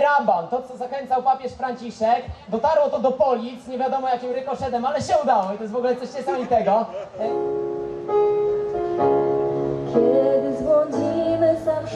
raban, to co zachęcał papież Franciszek. Dotarło to do Polic, nie wiadomo jakim rykoszetem, ale się udało i to jest w ogóle coś niesamowitego. Kiedy zbłądzimy, sam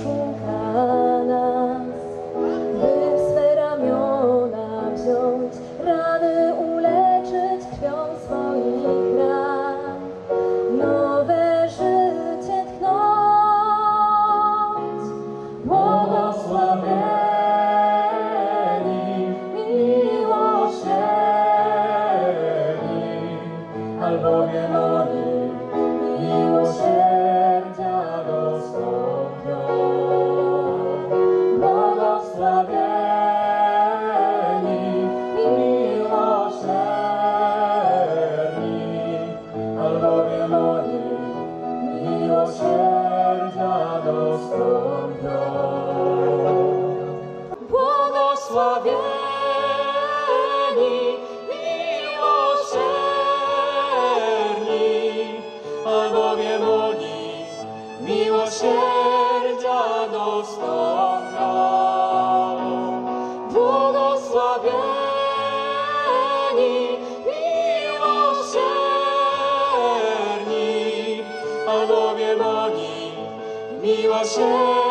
Senhor.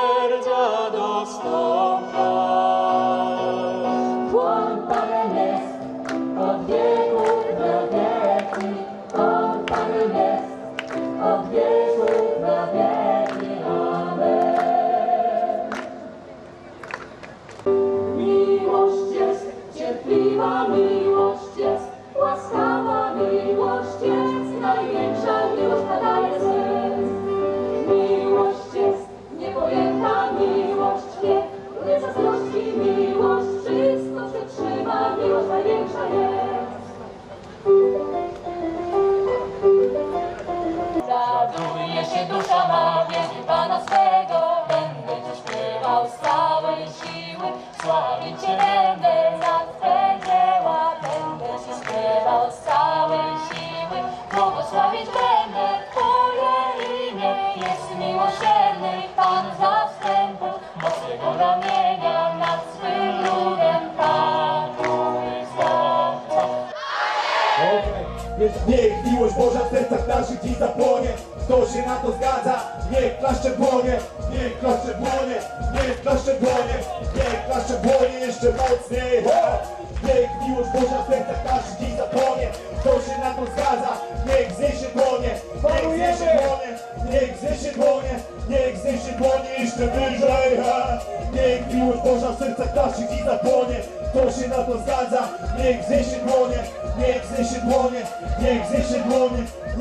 Naszych dziś zapłonie. Kto się na to zgadza, niech klaszcze dłonie. Niech klaszcze dłonie, niech klaszcze dłonie. Niech klaszcze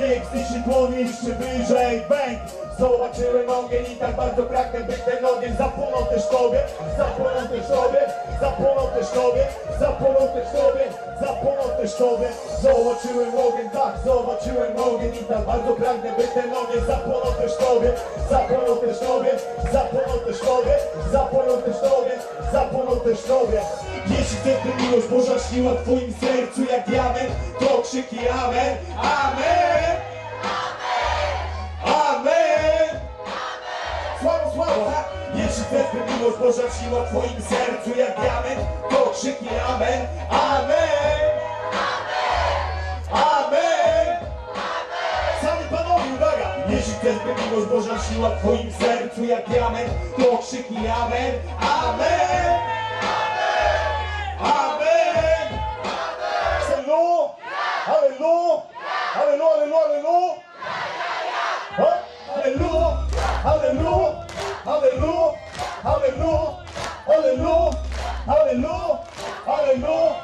Niech zniesie dłonie jeszcze wyżej? Bang! Zobaczyłem ogień i tak bardzo pragnę być ten ogień Zapłonął też tobie, zapłonął też tobie. Zapłonął też tobie, zapłonął też tobie. Zapłonął tobie Zobaczyłem ogień, tak, zobaczyłem ogień I tak bardzo pragnę być ten ogień Zapłonął też tobie, zapłonął też tobie Zapłonął też tobie, zapłonął też tobie Zapłonął też tobie Jeśli chcesz, by miłość Boża śniła w twoim sercu jak diament To krzyki amen, amen Amen! Sławo, sławo, tak? Jeśli chcesz, by miłość Boża siła w twoim sercu jak diament, to krzyknij amen, amen! Amen! Chcesz, by miłość Boża siła w twoim sercu jak diament, to krzyknij amen, amen! Amen! Halleluja! Halleluja! Halleluja, halleluja, halleluja! Halleluja! Halleluja! Halleluja! Halleluja! Halleluja! Halleluja!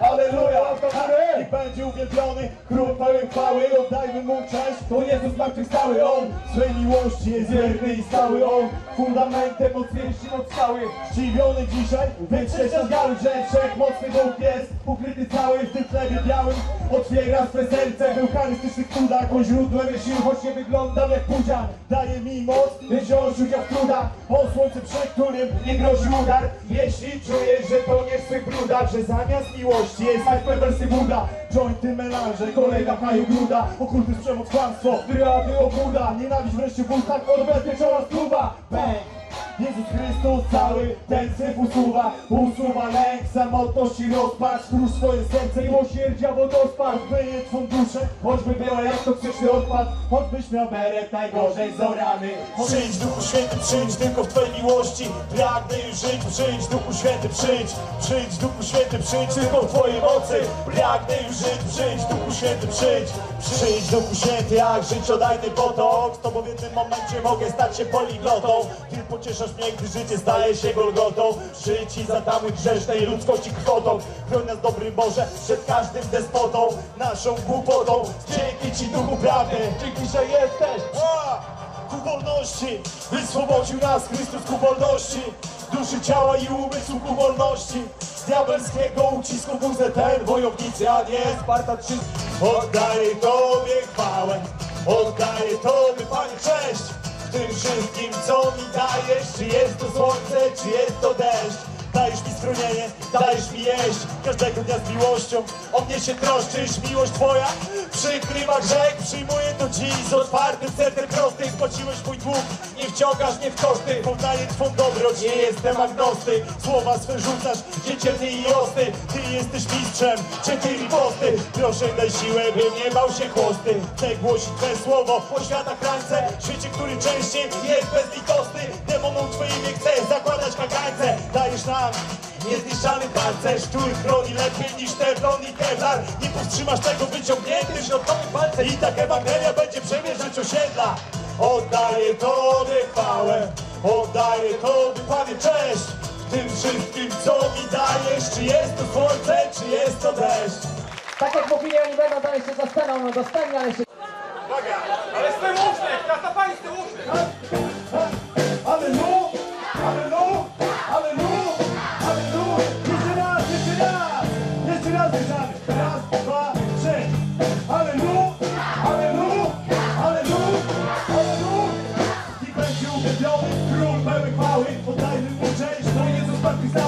Halleluja! Halleluja! Niech będzie uwielbiony król pełen chwały, oddajmy mu cześć, to Jezus zmartwychwstały, On swej miłości jest wierny i stały, On fundamentem mocniejszym od skały, zdziwiony dzisiaj, wytrzeszczał gały, że wszechmocny Bóg jest ukryty cały w tym chlebie białym, otwiera swe serce w eucharystycznych cudach, on źródłem sił, choć nie wyglądam jak pudzian, daje mi moc, wziąć udział w trudach, o słońce przed którym nie grozi udar, jeśli czujesz, że to nie w swych brudach, że zamiast miłości jest wersy Buda, jointy melanże, kolega Haju Gruda, okultyzm, przemoc, kłamstwo, wyraby, obłuda, nienawiść wreszcie w ustach, odbezpieczona skruba, bang! Jezus Chrystus cały ten syf usuwa Usuwa lęk, samotność i rozpacz Skróż swoje serce, miłosierdzia wodospad Wyje twą duszę, choćby była jak toksyczny odpad Choćbyś miał beret najgorzej z orany Przyjdź Duchu Święty, przyjdź tylko w Twojej miłości. Pragnę już żyć, przyjdź Duchu Święty, przyjdź. Przyjdź Duchu Święty, przyjdź tylko w Twojej mocy. Pragnę już żyć, przyjdź Duchu Święty, przyjdź. Przyjdź Duchu Święty, jak życiodajny potok Z Tobą w jednym momencie mogę stać się poliglotą. Ty pocieszasz mnie, gdy życie staje się golgotą. I zatamuj grzesznej ludzkości kwotą. Chroń nas dobry Boże przed każdym despotą. Naszą głupotą. Dzięki Ci Duchu Prawdy Dzięki, że jesteś. A! ku wolności. Wyswobodził nas Chrystus ku wolności. Duszy, ciała i umysłu ku wolności. Z diabelskiego ucisku WZN Wojownicy, a nie Sparta 3 Oddaję Tobie chwałę. Oddaję Tobie Panie cześć tym wszystkim co mi dajesz. Czy jest to słońce, czy jest to deszcz? Dajesz mi schronienie, dajesz mi jeść. Każdego dnia z miłością O mnie się troszczysz, miłość Twoja Przykrywa grzech, przyjmuję to dziś Z otwartym sercem prostym. Spłaciłeś mój dług, nie wciągasz mnie w koszty Poznaję Twą dobroć, nie jestem agnosty. Słowa swe rzucasz, dzieciętny i ostry Ty jesteś mistrzem, cienkiej riposty Proszę daj siłę, bym nie bał się chłosty. Chcę głosić Twe słowo po światach krańce. Świecie, który częściej jest bezlitosny Demonom Twoim nie chcę zakładać kagańce. Dajesz nam Niezniszczalny pancerz, który chroni lepiej niż teflon i kevlar Nie powstrzymasz tego wyciągnięty środkowy palce I tak Ewangelia będzie przemierzać osiedla Oddaję Tobie chwałę Oddaję Tobie Panie cześć tym wszystkim co mi dajesz Czy jest to słońce, czy jest to deszcz Tak jak mówili, oni będą tam jeszcze za sceną, no sceną, ale się... Ale z tym uśmiech, tata pani z tym uśmiech. Będzie uwielbiony król pełen chwały Oddajmy mu cześć, bo Jezus zmartwychwstały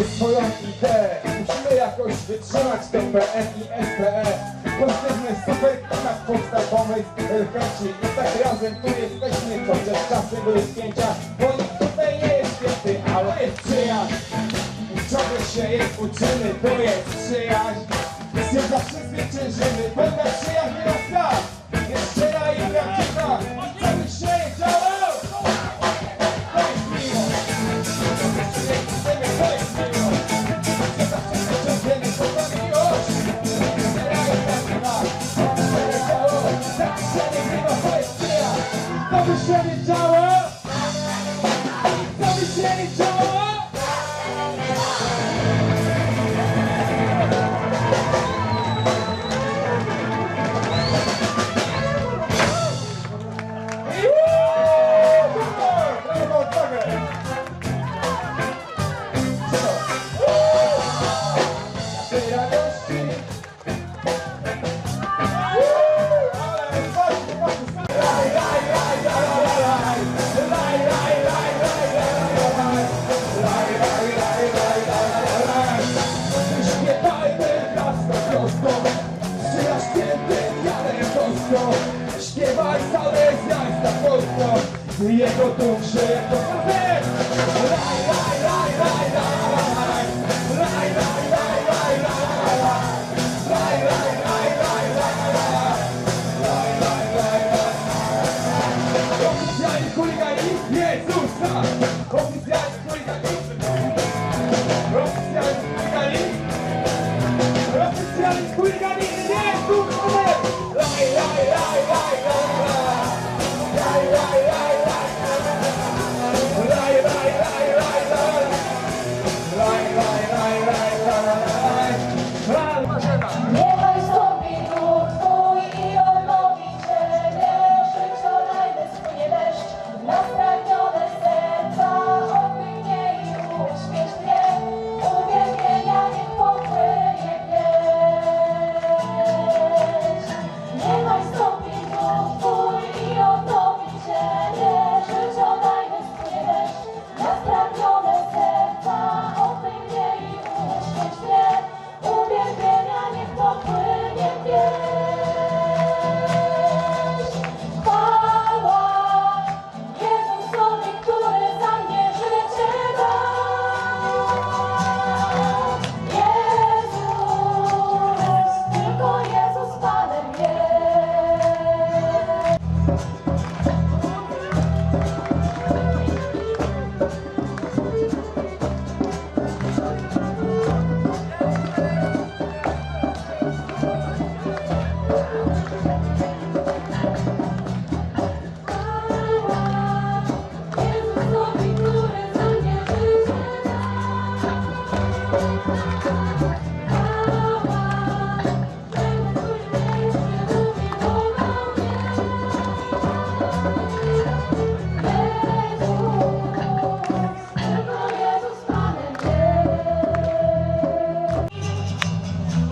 mamy swoją ideę Musimy jakoś wytrzymać to PN i SPE Pozytywny super powstał pomysł chęci. I tak razem tu jesteśmy Chociaż czasy były spięcia Bo nikt tutaj nie jest święty, ale jest przyjaźń. Czegoś się jest uczymy, to jest przyjaźń. Nią zawsze zwyciężymy Pełna przyjaźń na świat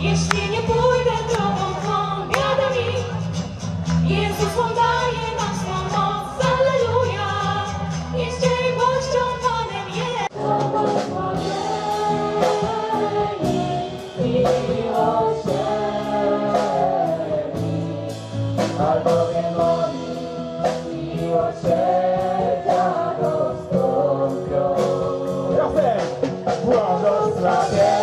Jeśli nie pójdę drogą tą, biada mi. Jezus On daje nam swą moc, Alleluja. Jest cierpłością Panem jest. Błogosławieni miłosierni, albowiem oni miłosierdzia dostąpią. Razem! Błogosławieni